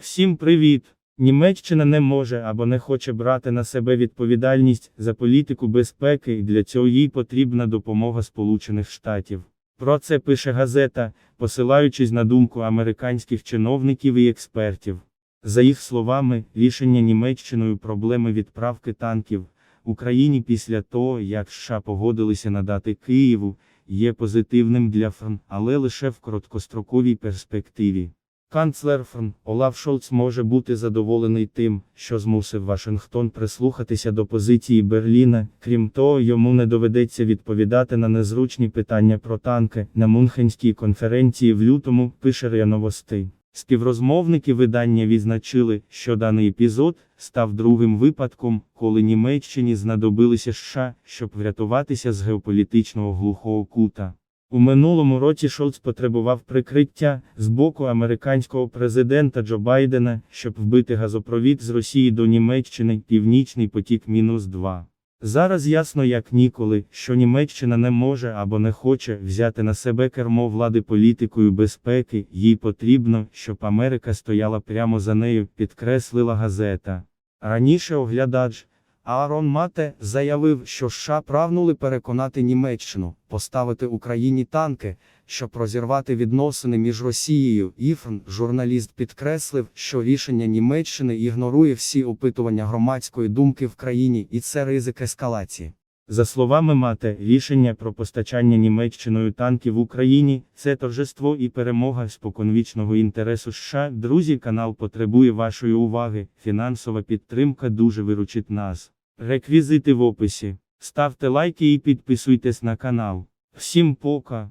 Всім привіт! Німеччина не може або не хоче брати на себе відповідальність за політику безпеки, і для цього їй потрібна допомога Сполучених Штатів. Про це пише газета, посилаючись на думку американських чиновників і експертів. За їх словами, рішення Німеччиною проблеми відправки танків Україні після того, як США погодилися надати Києву, є позитивним для ФРН, але лише в короткостроковій перспективі. Канцлер ФРН Олаф Шольц може бути задоволений тим, що змусив Вашингтон прислухатися до позиції Берліна, крім того, йому не доведеться відповідати на незручні питання про танки на Мюнхенській конференції в лютому, пише РИА Новостей. Співрозмовники видання відзначили, що даний епізод став другим випадком, коли Німеччині знадобилися США, щоб врятуватися з геополітичного глухого кута. У минулому році Шолц потребував прикриття з боку американського президента Джо Байдена, щоб вбити газопровід з Росії до Німеччини Північний потік мінус 2. Зараз ясно як ніколи, що Німеччина не може або не хоче взяти на себе кермо влади політикою безпеки, їй потрібно, щоб Америка стояла прямо за нею, підкреслила газета. Раніше оглядач Аарон Мате заявив, що США прагнули переконати Німеччину поставити Україні танки, щоб розірвати відносини між Росією і ФРН. Журналіст підкреслив, що рішення Німеччини ігнорує всі опитування громадської думки в країні, і це ризик ескалації. За словами Мате, рішення про постачання Німеччиною танків Україні це торжество і перемога споконвічного інтересу США. Друзі, канал потребує вашої уваги. Фінансова підтримка дуже виручить нас. Реквізити в описі. Ставте лайки і підписуйтесь на канал. Всім пока!